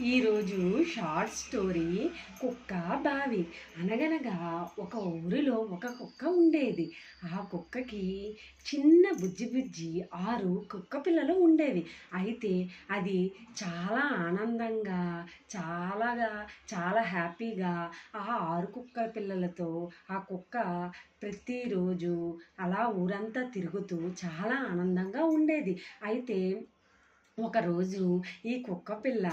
ఈరోజు short story కుక్క బావి. అనగనగా ఒక ఊరిలో ఒక కుక్క ఉండేది. ఆ కుక్కకి చిన్న బుజ్జి బుజ్జి ఆరు కుక్క పిల్లలు ఉండేవి. అయితే అది చాలా ఆనందంగా చాలాగా చాలా హ్యాపీగా ఆ ఆరు కుక్క పిల్లలతో ఆ కుక్క ప్రతిరోజు అలా ఊరంతా తిరుగుతూ చాలా ఆనందంగా ఉండేది. అయితే ఒకరోజు ఈ కుక్క పిల్ల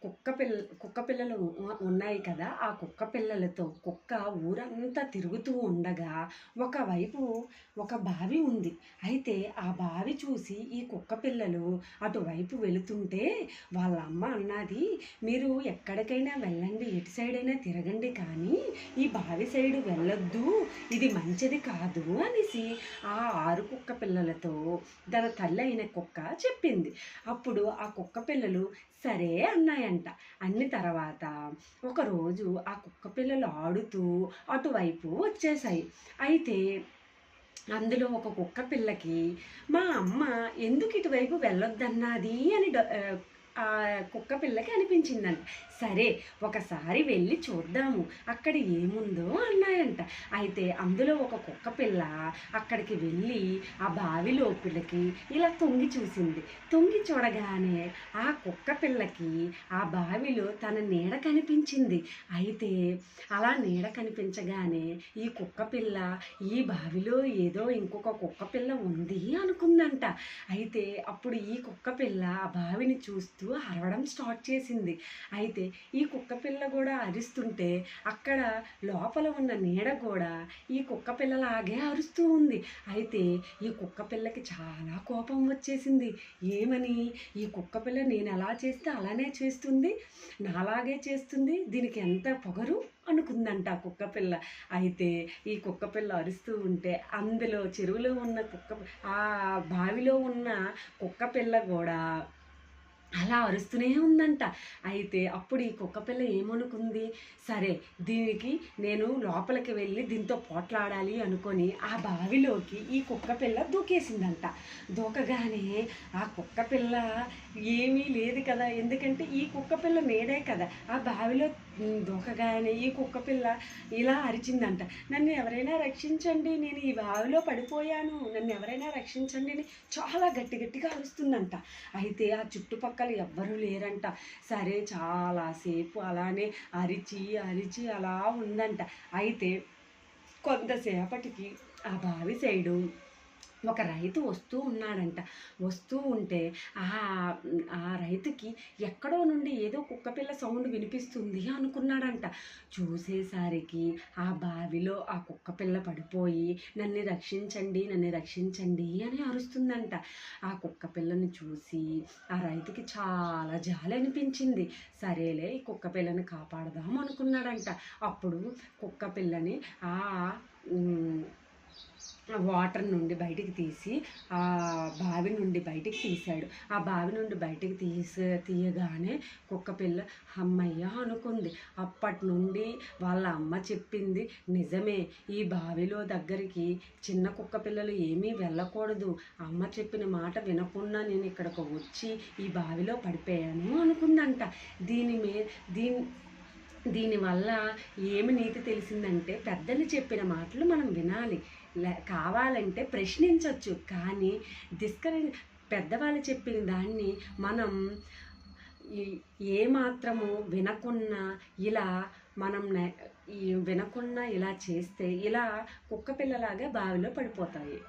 కుక్క కుక్క పిల్ల కుక్క పిల్లలు ఉన్నాయి కదా ఆ కుక్క పిల్లలతో కుక్క ఊరంతా తిరుగుతూ ఉండగా ఒకవైపు ఒక బావి ఉంది. అయితే ఆ బావి చూసి ఈ కుక్క పిల్లలు అటువైపు వెళుతుంటే వాళ్ళ అమ్మ అన్నది మీరు ఎక్కడికైనా వెళ్ళండి ఎటు సైడ్ అయినా తిరగండి కానీ ఈ బావి సైడ్ వెళ్ళొద్దు ఇది మంచిది కాదు అనేసి ఆ ఆరు కుక్క పిల్లలతో తన తల్లి అయిన కుక్క చెప్పింది. అప్పుడు ఆ కుక్క పిల్లలు సరే అన్నాయంట. అన్ని తర్వాత ఒకరోజు ఆ కుక్క పిల్లలు ఆడుతూ అటువైపు వచ్చేసాయి అయితే అందులో ఒక కుక్క పిల్లకి మా అమ్మ ఎందుకు ఇటువైపు వెళ్ళొద్దన్నది? అని డ- ఆ కుక్క పిల్లకి అనిపించిందంట. సరే ఒకసారి వెళ్ళి చూద్దాము. అక్కడ ఏముందో అన్నాయంట. అయితే అందులో ఒక కుక్క పిల్ల అక్కడికి వెళ్ళి ఆ బావి లోపలికి ఇలా తొంగి చూసింది. తొంగి చూడగానే ఆ కుక్క పిల్లకి ఆ బావిలో తన నీడ కనిపించింది. అయితే అలా నీడ కనిపించగానే ఈ కుక్క పిల్ల ఈ బావిలో ఏదో ఇంకొక కుక్క పిల్ల ఉంది అనుకుందంట. అయితే అప్పుడు ఈ కుక్క పిల్ల ఆ బావిని చూస్తూ అరవడం స్టార్ట్ చేసింది. అయితే ఈ కుక్క పిల్ల కూడా అరుస్తుంటే అక్కడ లోపల ఉన్న నీడ కూడా ఈ కుక్క పిల్లలాగే అరుస్తూ ఉంది. అయితే ఈ కుక్క పిల్లకి చాలా కోపం వచ్చేసింది. ఏమని? ఈ కుక్క పిల్ల నేను ఎలా చేస్తే అలానే చేస్తుంది? నాలాగే చేస్తుంది. దీనికి ఎంత పొగరు? అనుకుందంట ఆ కుక్క పిల్ల. అయితే ఈ కుక్క పిల్ల అరుస్తూ ఉంటే అందులో చెరువులో ఉన్న కుక్క ఆ బావిలో ఉన్న కుక్క పిల్ల కూడా అలా అరుస్తూనే ఉందంట. అయితే అప్పుడు ఈ కుక్క పిల్ల ఏమనుకుంది? సరే దీనికి నేను లోపలికి వెళ్ళి దీంతో పోట్లాడాలి అనుకొని ఆ బావిలోకి ఈ కుక్క పిల్ల దూకేసిందంట. దూకగానే ఆ కుక్క పిల్ల ఏమీ లేదు కదా ఎందుకంటే ఈ కుక్క పిల్ల నేడే కదా. ఆ బావిలో దూకగానే ఈ కుక్క పిల్ల ఇలా అరిచిందంట. నన్ను ఎవరైనా రక్షించండి నేను ఈ బావిలో పడిపోయాను. నన్ను ఎవరైనా రక్షించండి అని చాలా గట్టి గట్టిగా అరుస్తుందంట. అయితే ఆ చుట్టుపక్కల ఎవ్వరూ లేరంట. సరే చాలాసేపు అలానే అరిచి అరిచి అలా ఉందంట. అయితే కొంతసేపటికి ఆ బావి సైడు ఒక రైతు వస్తూ ఉన్నాడంట. వస్తూ ఉంటే ఆ ఆ రైతుకి ఎక్కడో నుండి ఏదో కుక్కపిల్ల సౌండ్ వినిపిస్తుంది అనుకున్నాడంట. చూసేసరికి ఆ బావిలో ఆ కుక్కపిల్ల పడిపోయి నన్ను రక్షించండి నన్ను రక్షించండి అని అరుస్తుందంట. ఆ కుక్కపిల్లని చూసి ఆ రైతుకి చాలా జాలి అనిపించింది. సరేలే ఈ కుక్కపిల్లని కాపాడదాం అనుకున్నాడంట. అప్పుడు కుక్కపిల్లని ఆ ఆ వాటర్ నుండి బయటికి తీసి ఆ బావి నుండి బయటికి తీశాడు. ఆ బావి నుండి బయటికి తీసి తీయగానే కుక్క పిల్ల అమ్మయ్య అనుకుంది. అప్పటి నుండి వాళ్ళ అమ్మ చెప్పింది నిజమే ఈ బావిలో దగ్గరికి చిన్న కుక్క పిల్లలు ఏమీ వెళ్ళకూడదు. అమ్మ చెప్పిన మాట వినకుండా నేను ఇక్కడికి వచ్చి ఈ బావిలో పడిపోయాను అనుకుందంట. దీని మీ దీని దీనివల్ల ఏమి నీతి తెలిసిందంటే పెద్దలు చెప్పిన మాటలు మనం వినాలి. లే- కావాలంటే ప్రశ్నించవచ్చు కానీ డిస్కరే పెద్దవాళ్ళు చెప్పిన దాన్ని మనం ఏమాత్రము ఏ మాత్రము వినకున్నా ఇలా మనం వినకున్నా ఇలా చేస్తే ఇలా కుక్క పిల్లలాగా బావిలో పడిపోతాయి.